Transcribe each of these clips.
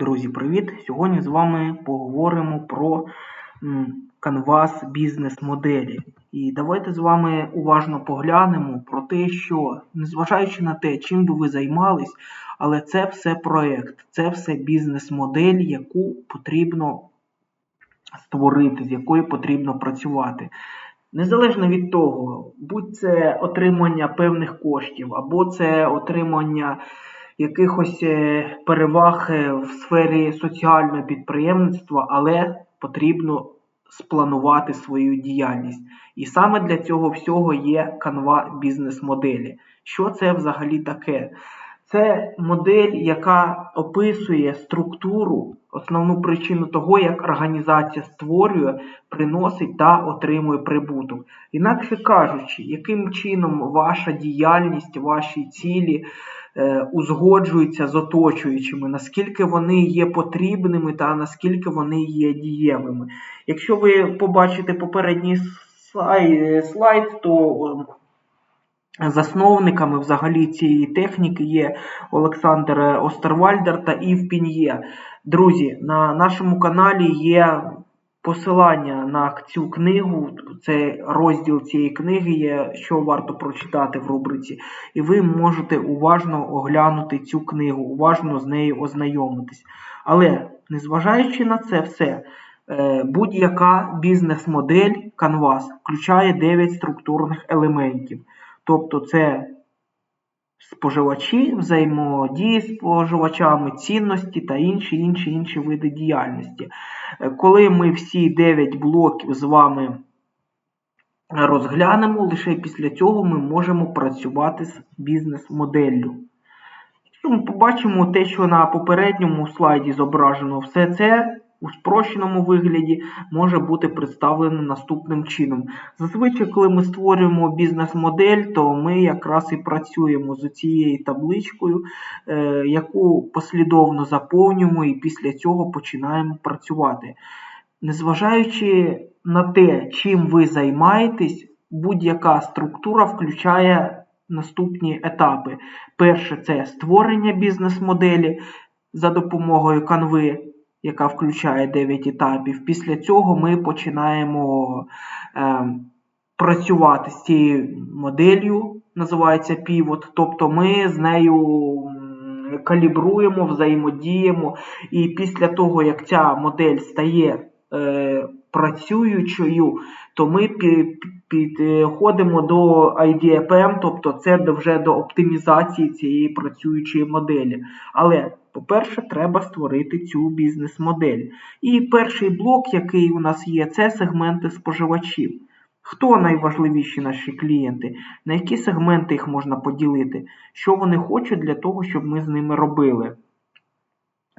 Друзі, привіт! Сьогодні з вами поговоримо про Canvas бізнес-моделі. І давайте з вами уважно поглянемо про те, що, незважаючи на те, чим би ви займались, але це все проєкт, це все бізнес-модель, яку потрібно створити, з якою потрібно працювати. Незалежно від того, будь це отримання певних коштів, або це отримання якихось е, переваг е, в сфері соціального підприємництва, але потрібно спланувати свою діяльність. І саме для цього всього є канва бізнес-моделі. Що це взагалі таке? Це модель, яка описує структуру, основну причину того, як організація створює, приносить та отримує прибуток. Інакше кажучи, яким чином ваша діяльність, ваші цілі узгоджуються з оточуючими, наскільки вони є потрібними та наскільки вони є дієвими. Якщо ви побачите попередній слайд, то Засновниками взагалі цієї техніки є Олександр Остервальдер та Ів Пін'є. Друзі, на нашому каналі є посилання на цю книгу, це розділ цієї книги є, що варто прочитати в рубриці. І ви можете уважно оглянути цю книгу, уважно з нею ознайомитись. Але, незважаючи на це все, е, будь-яка бізнес-модель Canvas включає 9 структурних елементів. Тобто це споживачі, взаємодії з споживачами, цінності та інші інші інші види діяльності. Е, коли ми всі 9 блоків з вами розглянемо, лише після цього ми можемо працювати з бізнес-моделлю. Якщо ми побачимо те, що на попередньому слайді зображено, все це у спрощеному вигляді може бути представлено наступним чином. Зазвичай, коли ми створюємо бізнес-модель, то ми якраз і працюємо з цією табличкою, е, яку послідовно заповнюємо і після цього починаємо працювати. Незважаючи на те, чим ви займаєтесь, будь-яка структура включає наступні етапи. Перше це створення бізнес-моделі за допомогою канви яка включає 9 етапів. Після цього ми починаємо е, працювати з цією моделлю, називається Pivot, тобто ми з нею калібруємо, взаємодіємо. І після того, як ця модель стає е, працюючою, то ми підходимо до IDPM, тобто це вже до оптимізації цієї працюючої моделі. Але по-перше, треба створити цю бізнес-модель. І перший блок, який у нас є, це сегменти споживачів. Хто найважливіші наші клієнти? На які сегменти їх можна поділити? Що вони хочуть для того, щоб ми з ними робили?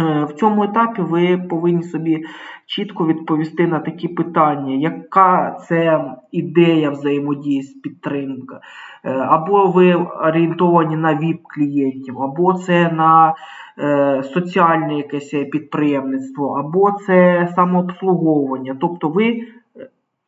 Е, в цьому етапі ви повинні собі чітко відповісти на такі питання, яка це ідея взаємодії з підтримка, е, або ви орієнтовані на ВІП-клієнтів, або це на е, соціальне якесь підприємництво, або це самообслуговування. Тобто ви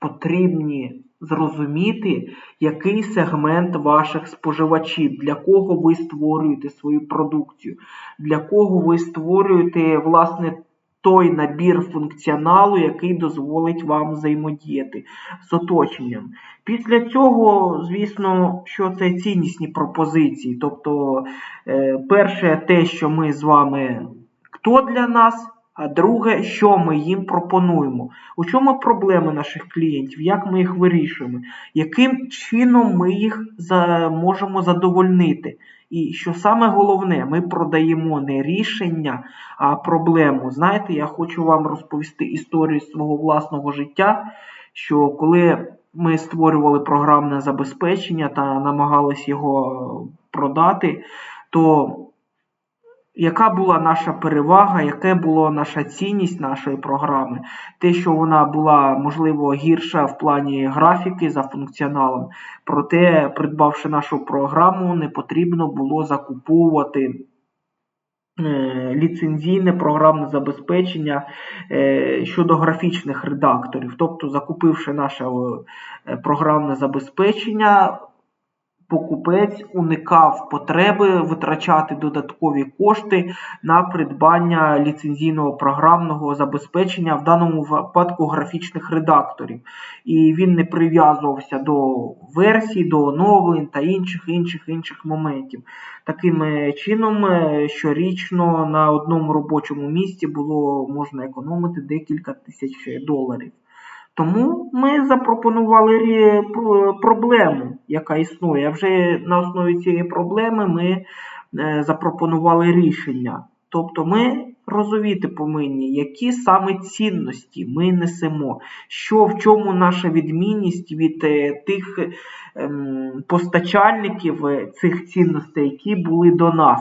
потрібні зрозуміти, який сегмент ваших споживачів, для кого ви створюєте свою продукцію, для кого ви створюєте, власне, той набір функціоналу, який дозволить вам взаємодіяти з оточенням. Після цього, звісно, що це ціннісні пропозиції. Тобто, е, перше, те, що ми з вами, хто для нас. А друге, що ми їм пропонуємо? У чому проблеми наших клієнтів? Як ми їх вирішуємо? Яким чином ми їх можемо задовольнити? І що саме головне, ми продаємо не рішення, а проблему. Знаєте, я хочу вам розповісти історію свого власного життя, що коли ми створювали програмне забезпечення та намагалися його продати, то яка була наша перевага, яка була наша цінність нашої програми? Те, що вона була, можливо, гірша в плані графіки за функціоналом, проте, придбавши нашу програму, не потрібно було закуповувати. Е, ліцензійне програмне забезпечення е, щодо графічних редакторів. Тобто, закупивши наше е, програмне забезпечення, покупець уникав потреби витрачати додаткові кошти на придбання ліцензійного програмного забезпечення, в даному випадку графічних редакторів. І він не прив'язувався до версій, до оновлень та інших інших інших моментів. Таким е, чином, е, щорічно на одному робочому місці було можна економити декілька тисяч доларів. Тому ми запропонували проблему, яка існує. А Вже на основі цієї проблеми ми е, запропонували рішення. Тобто ми розуміти повинні, які саме цінності ми несемо, що в чому наша відмінність від е, тих ем, постачальників е, цих цінностей, які були до нас.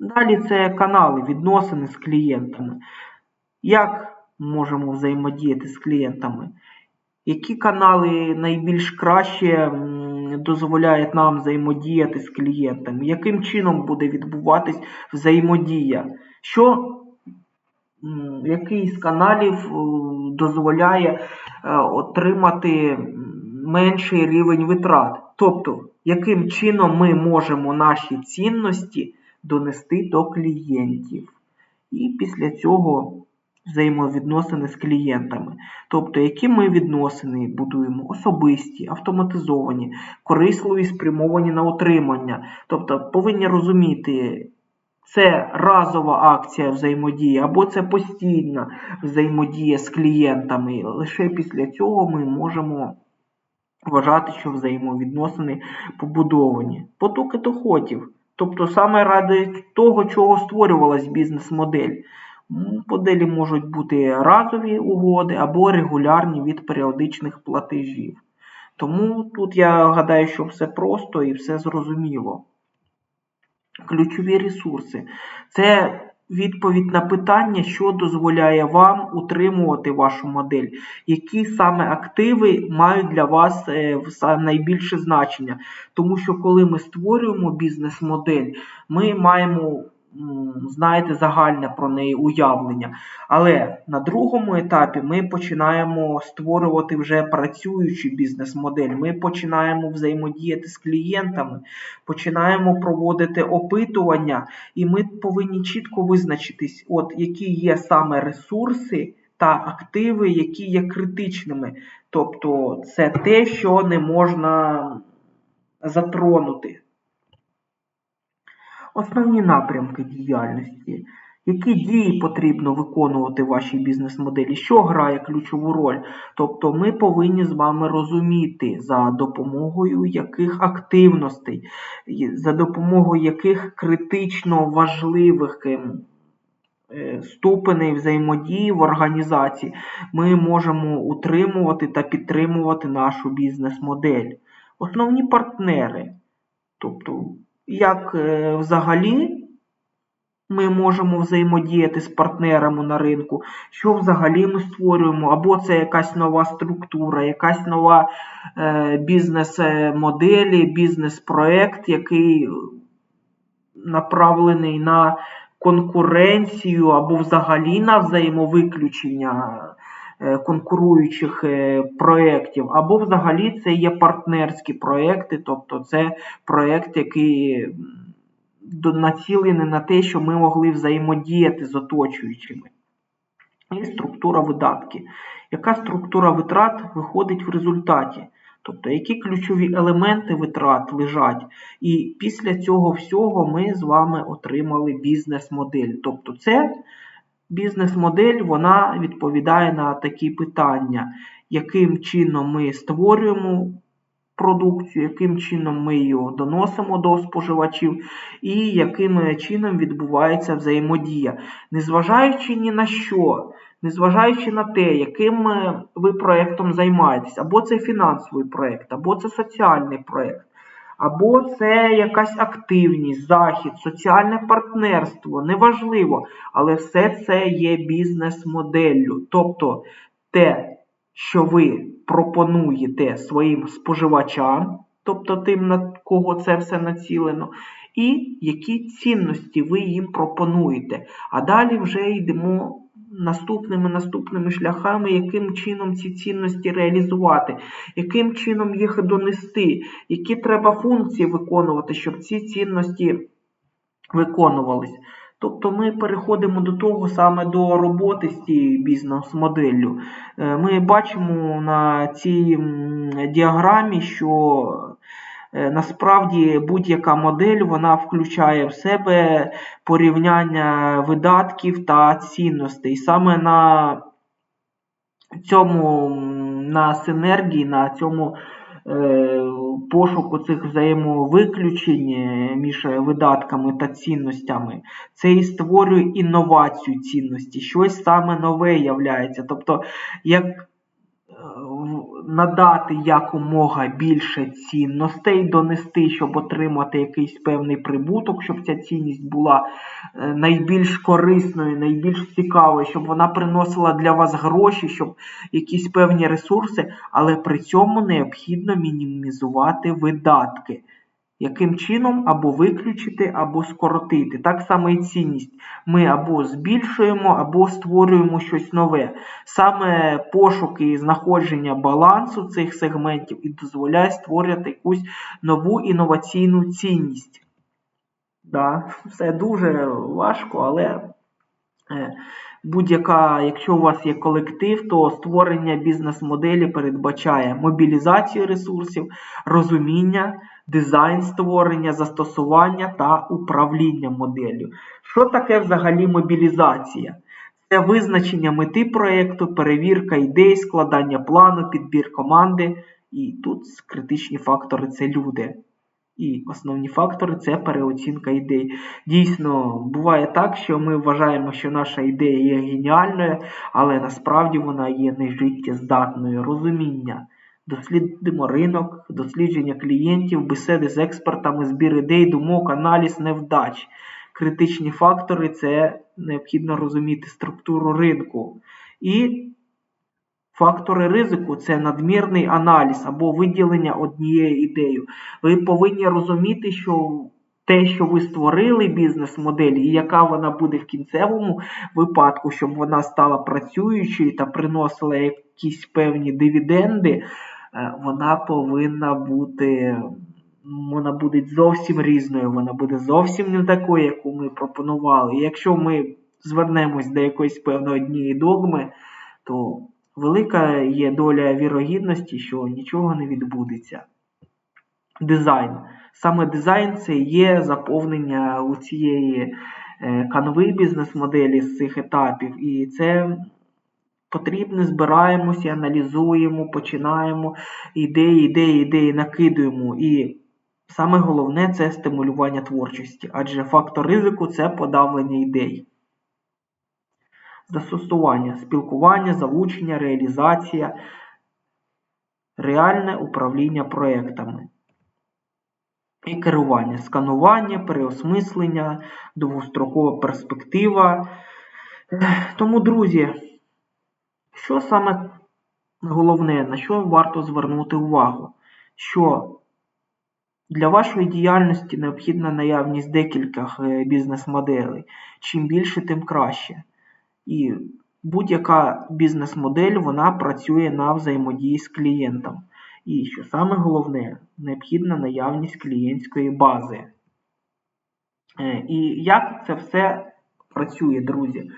Далі це канали, відносини з клієнтами. Як можемо взаємодіяти з клієнтами? Які канали найбільш краще дозволяють нам взаємодіяти з клієнтами? Яким чином буде відбуватись взаємодія? Що який з каналів е, дозволяє е, отримати менший рівень витрат? Тобто, яким чином ми можемо наші цінності донести до клієнтів? І після цього взаємовідносини з клієнтами. Тобто, які ми відносини будуємо особисті, автоматизовані, корисливі, спрямовані на утримання. Тобто, повинні розуміти, це разова акція взаємодії, або це постійна взаємодія з клієнтами. Лише після цього ми можемо вважати, що взаємовідносини побудовані. Потоки доходів. Тобто саме ради того, чого створювалась бізнес-модель. Моделі можуть бути разові угоди або регулярні від періодичних платежів. Тому тут я гадаю, що все просто і все зрозуміло. Ключові ресурси. Це відповідь на питання, що дозволяє вам утримувати вашу модель, які саме активи мають для вас е, найбільше значення. Тому що коли ми створюємо бізнес-модель, ми маємо, знаєте, загальне про неї уявлення. Але на другому етапі ми починаємо створювати вже працюючу бізнес-модель. Ми починаємо взаємодіяти з клієнтами, починаємо проводити опитування, і ми повинні чітко визначитись, от які є саме ресурси та активи, які є критичними. Тобто це те, що не можна затронути. Основні напрямки діяльності. Які дії потрібно виконувати в вашій бізнес-моделі? Що грає ключову роль? Тобто ми повинні з вами розуміти, за допомогою яких активностей, за допомогою яких критично важливих е, ступеней взаємодії в організації ми можемо утримувати та підтримувати нашу бізнес-модель. Основні партнери. Тобто, як е, взагалі ми можемо взаємодіяти з партнерами на ринку, що взагалі ми створюємо, або це якась нова структура, якась нова е, бізнес-модель, бізнес-проект, який направлений на конкуренцію або взагалі на взаємовиключення конкуруючих е, проєктів, або взагалі це є партнерські проєкти, тобто це проєкт, який націлений на те, що ми могли взаємодіяти з оточуючими. І структура видатків. Яка структура витрат виходить в результаті? Тобто, які ключові елементи витрат лежать. І після цього всього ми з вами отримали бізнес-модель. Тобто, це бізнес-модель вона відповідає на такі питання, яким чином ми створюємо продукцію, яким чином ми її доносимо до споживачів, і яким чином відбувається взаємодія. Незважаючи ні на що, незважаючи на те, яким е, ви проєктом займаєтесь, або це фінансовий проєкт, або це соціальний проєкт, або це якась активність, захід, соціальне партнерство, неважливо, але все це є бізнес-моделлю. Тобто те, що ви пропонуєте своїм споживачам, тобто тим, на кого це все націлено, і які цінності ви їм пропонуєте. А далі вже йдемо наступними наступними шляхами, яким чином ці цінності реалізувати, яким чином їх донести, які треба функції виконувати, щоб ці цінності виконувались. Тобто ми переходимо до того саме до роботи з цією бізнес-моделлю. Е, Ми бачимо на цій діаграмі, що насправді будь-яка модель вона включає в себе порівняння видатків та цінностей. Саме на цьому на синергії, на цьому е, пошуку цих взаємовиключень е, між видатками та цінностями, це і створює інновацію цінності, щось саме нове являється. Тобто, як е, надати якомога більше цінностей, донести, щоб отримати якийсь певний прибуток, щоб ця цінність була е, найбільш корисною, найбільш цікавою, щоб вона приносила для вас гроші, щоб якісь певні ресурси, але при цьому необхідно мінімізувати видатки. Яким чином або виключити, або скоротити. Так само і цінність. Ми або збільшуємо, або створюємо щось нове. Саме пошук і знаходження балансу цих сегментів і дозволяє створювати якусь нову інноваційну цінність. Да, все дуже важко, але е, будь-яка, якщо у вас є колектив, то створення бізнес-моделі передбачає мобілізацію ресурсів, розуміння, дизайн створення, застосування та управління моделлю. Що таке взагалі мобілізація? Це визначення мети проєкту, перевірка ідей, складання плану, підбір команди. І тут критичні фактори це люди. І основні фактори це переоцінка ідей. Дійсно, буває так, що ми вважаємо, що наша ідея є геніальною, але насправді вона є нежиттєздатною. Розуміння. Дослідимо ринок, дослідження клієнтів, бесіди з експертами, збір ідей, думок, аналіз невдач. Критичні фактори це необхідно розуміти структуру ринку. І Фактори ризику це надмірний аналіз або виділення однією ідеєю. Ви повинні розуміти, що те, що ви створили бізнес-модель, і яка вона буде в кінцевому випадку, щоб вона стала працюючою та приносила якісь певні дивіденди, вона повинна бути. Вона буде зовсім різною, вона буде зовсім не такою, яку ми пропонували. І якщо ми звернемось до якоїсь певної однієї догми, то велика є доля вірогідності, що нічого не відбудеться. Дизайн. Саме дизайн це є заповнення у цієї е, канви бізнес-моделі з цих етапів. І це потрібно, збираємося, аналізуємо, починаємо ідеї, ідеї, ідеї накидуємо. І саме головне це стимулювання творчості, адже фактор ризику це подавлення ідей. Застосування, спілкування, залучення, реалізація, реальне управління проектами. І керування, сканування, переосмислення, довгострокова перспектива. Тому, друзі, що саме головне, на що варто звернути увагу? Що для вашої діяльності необхідна наявність декількох е, бізнес-моделей. Чим більше, тим краще. І будь-яка бізнес-модель вона працює на взаємодії з клієнтом. І що саме головне, необхідна наявність клієнтської бази. Е, І як це все працює, друзі?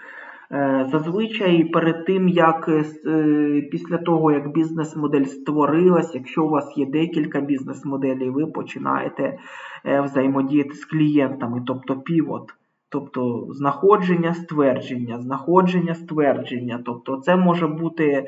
Е, Зазвичай перед тим, як е, е, після того, як бізнес-модель створилась, якщо у вас є декілька бізнес-моделей, ви починаєте взаємодіяти з клієнтами, тобто півот. Тобто знаходження, ствердження, знаходження, ствердження. Тобто це може бути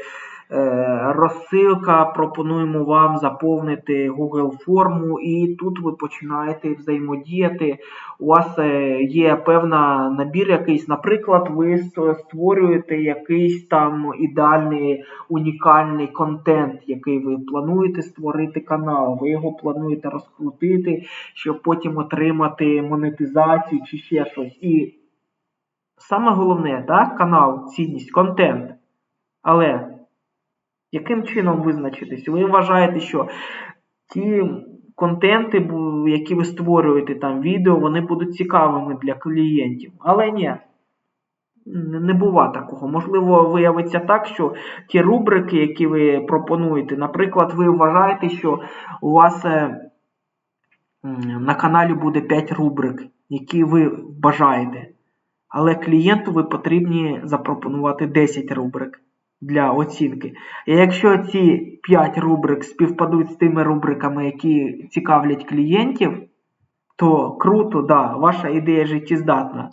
розсилка, пропонуємо вам заповнити Google форму, і тут ви починаєте взаємодіяти. У вас е, є певна набір якийсь, наприклад, ви створюєте якийсь там ідеальний унікальний контент, який ви плануєте створити канал, ви його плануєте розкрутити, щоб потім отримати монетизацію чи ще щось. І саме головне, так, канал, цінність, контент. Але яким чином визначитись? Ви вважаєте, що ті контенти, які ви створюєте, там відео, вони будуть цікавими для клієнтів. Але ні. Не бува такого. Можливо, виявиться так, що ті рубрики, які ви пропонуєте, наприклад, ви вважаєте, що у вас е, на каналі буде 5 рубрик, які ви бажаєте. Але клієнту ви потрібні запропонувати 10 рубрик для оцінки. І якщо ці 5 рубрик співпадуть з тими рубриками, які цікавлять клієнтів, то круто, да, ваша ідея життєздатна.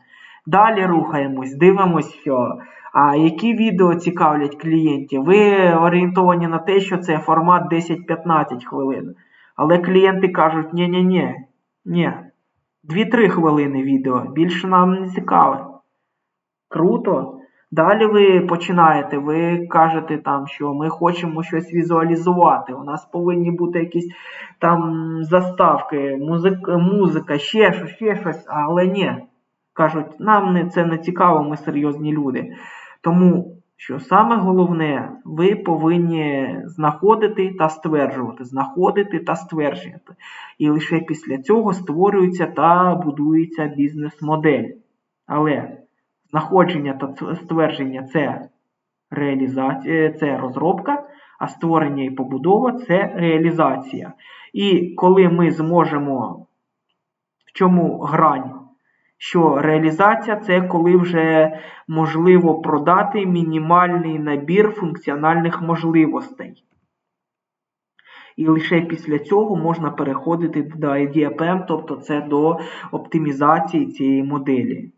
Далі рухаємось, дивимось, що. А які відео цікавлять клієнтів? Ви орієнтовані на те, що це формат 10-15 хвилин. Але клієнти кажуть, ні-ні-ні, ні, 2-3 хвилини відео, більше нам не цікаве. Круто. Далі ви починаєте, ви кажете там, що ми хочемо щось візуалізувати. У нас повинні бути якісь там заставки, музик, музика, ще щось, ще щось, але ні. Кажуть, нам не, це не цікаво, ми серйозні люди. Тому що саме головне, ви повинні знаходити та стверджувати, знаходити та стверджувати. І лише після цього створюється та будується бізнес-модель. Але знаходження та ствердження це реалізація, це розробка, а створення і побудова це реалізація. І коли ми зможемо, в чому грань? Що реалізація це коли вже можливо продати мінімальний набір функціональних можливостей. І лише після цього можна переходити до IDPM, тобто це до оптимізації цієї моделі.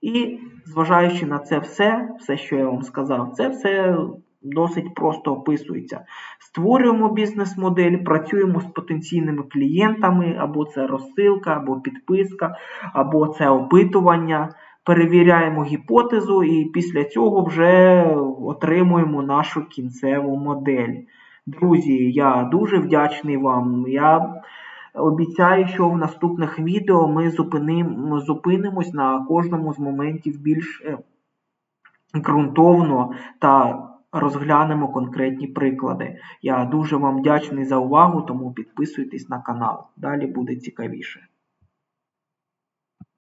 І зважаючи на це все, все, що я вам сказав, це все досить просто описується. Створюємо бізнес-модель, працюємо з потенційними клієнтами, або це розсилка, або підписка, або це опитування. Перевіряємо гіпотезу і після цього вже отримуємо нашу кінцеву модель. Друзі, я дуже вдячний вам. Я обіцяю, що в наступних відео ми зупиним, зупинимось на кожному з моментів більш е, ґрунтовно та розглянемо конкретні приклади. Я дуже вам вдячний за увагу, тому підписуйтесь на канал. Далі буде цікавіше.